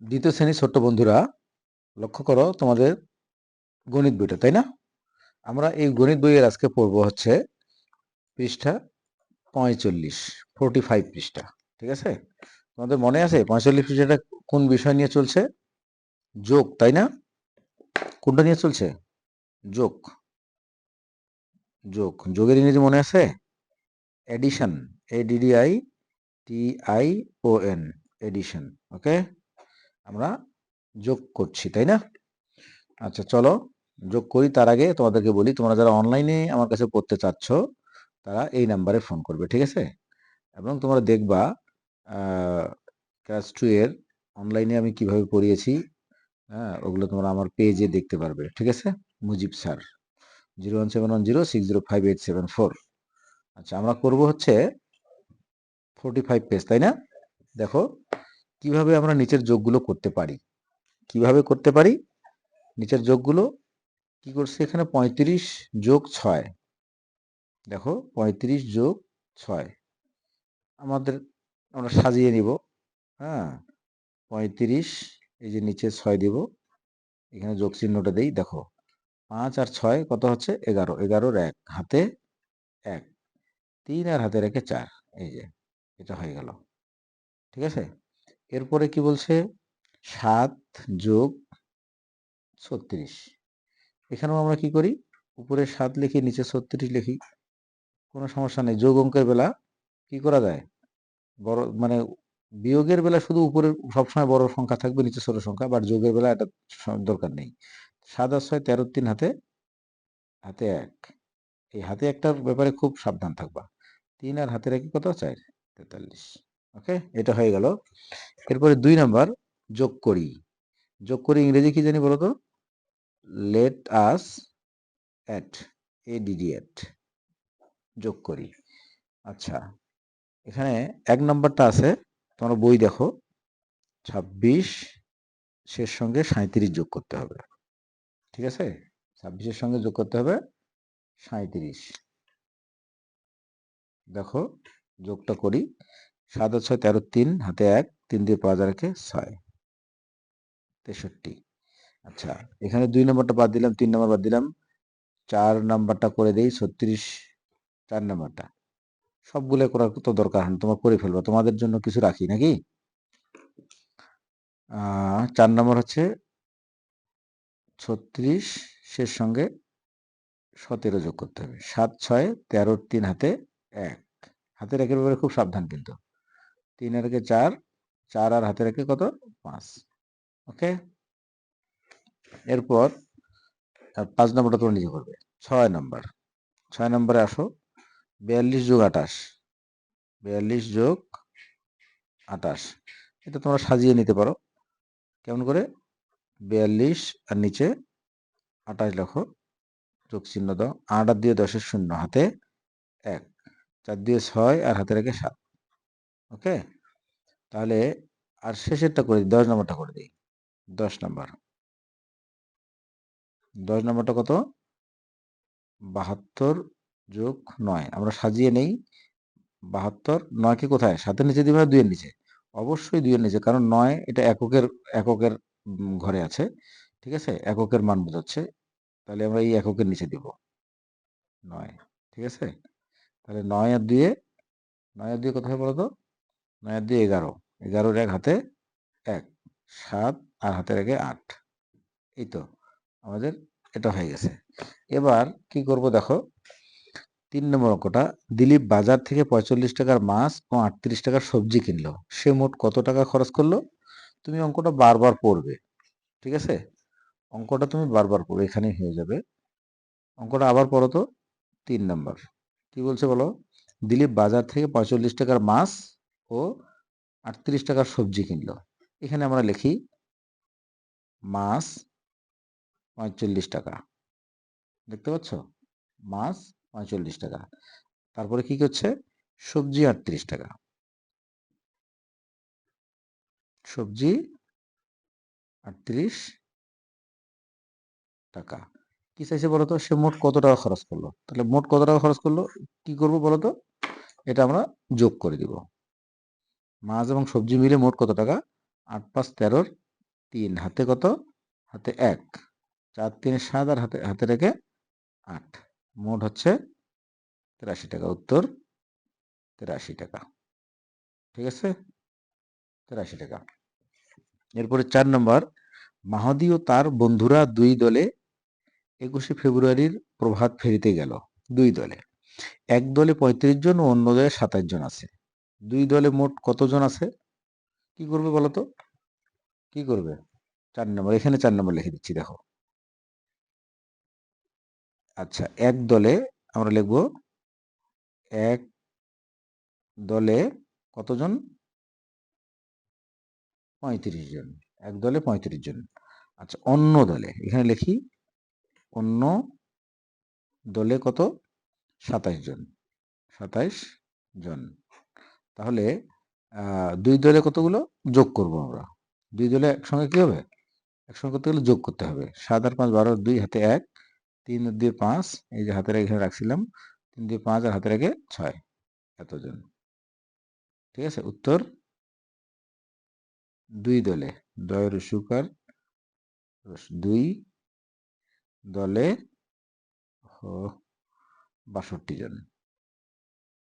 দ্বিতীয় শ্রেণির ছোট্ট বন্ধুরা, লক্ষ্য করো তোমাদের গণিত বইটা, তাই না? আমরা এই গণিত বইয়ের আজকে পড়ব হচ্ছে পৃষ্ঠা পঁয়চল্লিশ ফোরটি ফাইভ পৃষ্ঠা, ঠিক আছে? তোমাদের মনে আছে পঁয়তাল্লিশ পৃষ্ঠাটা কোন বিষয় নিয়ে চলছে? যোগ, তাই না? কোনটা নিয়ে চলছে? যোগ যোগ, যোগের ইংরেজি মনে আছে? Addition A D D I T I O N addition okay আমরা যোগ করছি, তাই না? আচ্ছা চলো যোগ করি। তার আগে তোমাদেরকে বলি, তোমরা যারা অনলাইনে আমার কাছে পড়তে চাচ্ছ, তারা এই নাম্বারে ফোন করবে, ঠিক আছে? এবং তোমরা দেখবা ক্লাস টু এর অনলাইনে আমি কীভাবে পড়িয়েছি হ্যাঁ ওগুলো তোমরা আমার পেজে দেখতে পারবে, ঠিক আছে? Mujib sir zero one seven one zero six zero five eight seven four আচ্ছা আমরা করব হচ্ছে ফোরটি ফাইভ পেজ তাই না? দেখো কীভাবে আমরা নিচের যোগগুলো করতে পারি? কীভাবে করতে পারি? নিচের যোগগুলো কি করছে এখানে? পঁয়ত্রিশ যোগ ছয়। দেখো, পঁয়ত্রিশ যোগ ছয়। আমাদের, আমরা সাজিয়ে নিব। হ্যাঁ পঁয়ত্রিশ, এই যে নিচে ছয় দিব। এখানে যোগ চিহ্নটা দেই, দেখো। পাঁচ আর ছয় কত হচ্ছে? এগারো। এগারোর এক, হাতে এক। তিন আর হাতে রেখে চার, এই যে, এটা হয়ে গেল। ঠিক আছে? এরপরে কি বলছে? সাত যোগ ছত্রিশ। এখানেও আমরা কি করি? উপরে সাত লিখি, নিচে ছত্রিশ লিখি। কোনো সমস্যা নেই। যোগ অঙ্কের বেলা কি করা যায়? বড় মানে বিয়োগের বেলা শুধু উপরে সবসময় বড় সংখ্যা থাকবে, নিচে ছোট সংখ্যা বাট যোগের বেলা এটা দরকার নেই। সাত আর ছয় তেরো তিন হাতে হাতে এক। এই হাতে একটার ব্যাপারে খুব সাবধান থাকবা। তিন আর হাতের একই কত? চার, তেতাল্লিশ। ওকে এটা হয়ে গেল। এরপরে দুই নাম্বার, যোগ করি। যোগ করি ইংরেজি কি জানি বলো তো let us at A D D at যোগ করি। আচ্ছা এখানে এক নম্বরটা আছে, তোমরা বই দেখো। ছাব্বিশ শের সঙ্গে সাঁত্রিশ যোগ করতে হবে। ঠিক আছে? ছাব্বিশের সঙ্গে যোগ করতে হবে সাঁত্রিশ দেখো, যোগটা করি। সাত আর ছয় তেরো তিন, হাতে এক, তিন দিয়ে পাঁচ আর একে ছয়? তেষট্টি। আচ্ছা এখানে দুই নম্বরটা বাদ দিলাম, তিন নম্বর বাদ দিলাম। চার নাম্বারটা করে দেই, ছত্রিশ, চার নাম্বারটা। সবগুলো করার তো দরকার হয় তোমার করে ফেলব। তোমাদের জন্য কিছু রাখি নাকি? চার নম্বর হচ্ছে ছত্রিশ শের সঙ্গে সতেরো যোগ করতে হবে। সাত, ছয় তেরোর তিন, হাতে এক। হাতে একের ব্যাপারে খুব সাবধান কিন্তু। তিন আর চার চার আর হাতে রেখে কত? পাঁচ। ওকে? এরপর পাঁচ নম্বরটা তোমরা নিজে করবে। ছয় নম্বর। ছয় নম্বরে আসো। বিয়াল্লিশ যোগ আঠাশ। বিয়াল্লিশ যোগ আঠাশ। এটা তোমরা সাজিয়ে নিতে পারো। কেমন করে? বিয়াল্লিশ আর নিচে আঠাশ লেখো। যোগ চিহ্ন দাও। আট আর দিয়ে দশের শূন্য, হাতে এক। চার দিয়ে ছয় আর হাতে রেখে সাত। ওকে? তাহলে আর শেষেরটা করে দিই, দশ নম্বরটা করে দিই। দশ নম্বর। দশ নম্বরটা কত? বাহাত্তর যোগ নয়। আমরা সাজিয়ে নেই। বাহাত্তর, নয়কে কোথায়? সাতের নিচে দিবে না, দুইয়ের নিচে। অবশ্যই দুইয়ের নিচে, কারণ নয় এটা এককের এককের ঘরে আছে। ঠিক আছে? এককের মান বোঝাচ্ছে। তাহলে আমরা এই এককের নিচে দিব। নয়। ঠিক আছে? তাহলে নয় আর দুয়ে নয় আর দুয়ে কোথায় বলো তো নয় দুয়ে এগারো। এগারোর এক হাতে এক, সাত আর হাতে রেখে আট। এই তো আমাদের এটা হয়ে গেছে। এবার কি করব দেখো? তিন নম্বর অঙ্কটা, দিলীপ বাজার থেকে পঁয়তাল্লিশ টাকার মাছ ও আটত্রিশ টাকার সবজি কিনলো। সে মোট কত টাকা খরচ করল? তুমি অঙ্কটা বারবার পড়বে, ঠিক আছে? অঙ্কটা তুমি বারবার পড়বে, এখানেই হয়ে যাবে। অঙ্কটা আবার পড়ো তো, তিন নম্বর। কি বলছে বলো? দিলীপ বাজার থেকে পঁয়তাল্লিশ টাকার মাছ ও আটত্রিশ টাকার সবজি কিনলো। এখানে আমরা লিখি, মাছ পঁয়তাল্লিশ টাকা। দেখতে পাচ্ছ? মাছ পঁয়তাল্লিশ টাকা। তারপরে কি করছে? সবজি আটত্রিশ টাকা। সবজি আটত্রিশ টাকা। কি চাইছে বলতো সে মোট কত টাকা খরচ করল? তাহলে মোট কত টাকা খরচ করল? কি করব বলতো এটা আমরা যোগ করে দিব। মাছ এবং সবজি মিলে মোট কত টাকা? আট পাঁচ তেরোর তিন। হাতে কত? হাতে এক। চার তিন সাত আর হাতে হাতে রেখে আট। মোট হচ্ছে তেরাশি টাকা। উত্তর তেরাশি টাকা। ঠিক আছে? তেরাশি টাকা। এরপরে চার নম্বর। মাহাদি ও তার বন্ধুরা দুই দলে একুশে ফেব্রুয়ারির প্রভাত ফেরিতে গেল। দুই দলে। এক দলে পঁয়ত্রিশ জন ও অন্য দলে সাতাশ জন আছে। দুই দলে মোট কতজন আছে? কি করবে বলো তো কি করবে? চার নম্বর, এখানে চার নম্বর লিখে দিচ্ছি, দেখো। আচ্ছা এক দলে আমরা লিখব, এক দলে কতজন? পঁয়ত্রিশ জন। এক দলে পঁয়ত্রিশ জন। আচ্ছা অন্য দলে, এখানে লিখি, অন্য দলে কত? সাতাইশ জন। সাতাইশ জন। তাহলে দুই দলে কতগুলো? যোগ করব আমরা। দুই দলে একসঙ্গে কি হবে? একসঙ্গে করতে গেলে যোগ করতে হবে। সাত আর পাঁচ বারো, দুই হাতে এক, তিন দিয়ে পাঁচ, এই যে হাতের রেখে রাখছিলাম, তিন দিয়ে পাঁচ আর হাতের আগে ছয় এতজন। ঠিক আছে? উত্তর? দুই দলে, দয়ের সুকার দুই দলে বাষট্টি জন।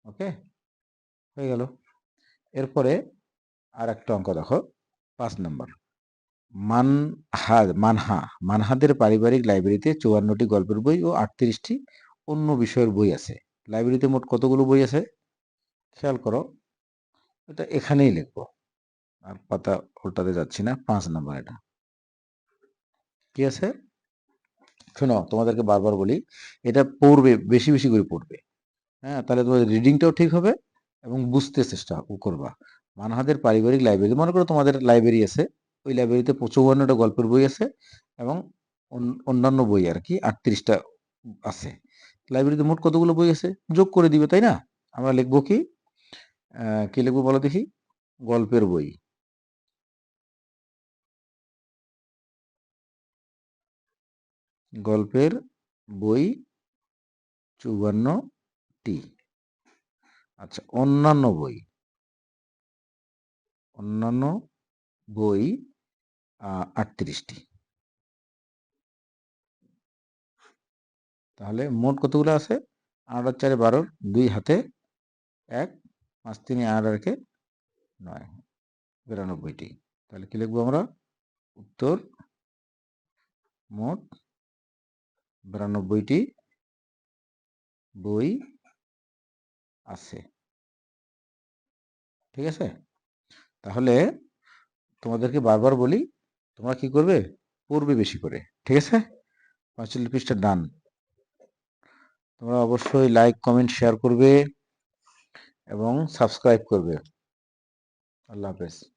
ওকে? হয়ে গেল। এরপরে আর একটা অঙ্ক দেখো, পাঁচ নম্বর। মানহাদ মানহা, মানহাদের পারিবারিক লাইব্রেরিতে চুয়ান্নটি গল্পের বই ও আটত্রিশটি অন্য বিষয়ের বই আছে। লাইব্রেরিতে মোট কতগুলো বই আছে? খেয়াল করো, এটা এখানেই লিখব। আর পাতা উল্টাতে যাচ্ছি না, পাঁচ নাম্বার এটা। কি আছে? শোনো, তোমাদেরকে বারবার বলি, এটা পড়বে, বেশি বেশি করে পড়বে। হ্যাঁ তাহলে তোমাদের রিডিংটাও ঠিক হবে এবং বুঝতে চেষ্টা করবা। মানহাদের পারিবারিক লাইব্রেরি মনে করো তোমাদের লাইব্রেরি আছে, ওই লাইব্রেরিতে চৌবান্নটা গল্পের বই আছে এবং অন- অন্যান্য বই আর কি আটত্রিশটা আছে। লাইব্রেরিতে মোট কতগুলো বই আছে? যোগ করে দিবে, তাই না? আমরা লিখব কি? কি লিখব বলো দেখি? গল্পের বই। গল্পের বই চৌবান্নটি আচ্ছা অন্যান্য বই। অন্যান্য বই আটত্রিশটি। তাহলে মোট কতগুলো আছে? আট আর চারে বারোর দুই হাতে, এক, পাঁচ তিনে আট আর একে নয়, বিরানব্বইটি। তাহলে কি লিখব আমরা? উত্তর মোট বিরানব্বইটি বই আছে। ঠিক আছে? তাহলে তোমাদেরকে বারবার বলি, তোমরা কি করবে? পড়বে বেশি করে। ঠিক আছে? পাঁচচল্লিশ পৃষ্ঠা ডান তোমরা অবশ্যই লাইক কমেন্ট শেয়ার করবে এবং সাবস্ক্রাইব করবে। আল্লাহ হাফেজ।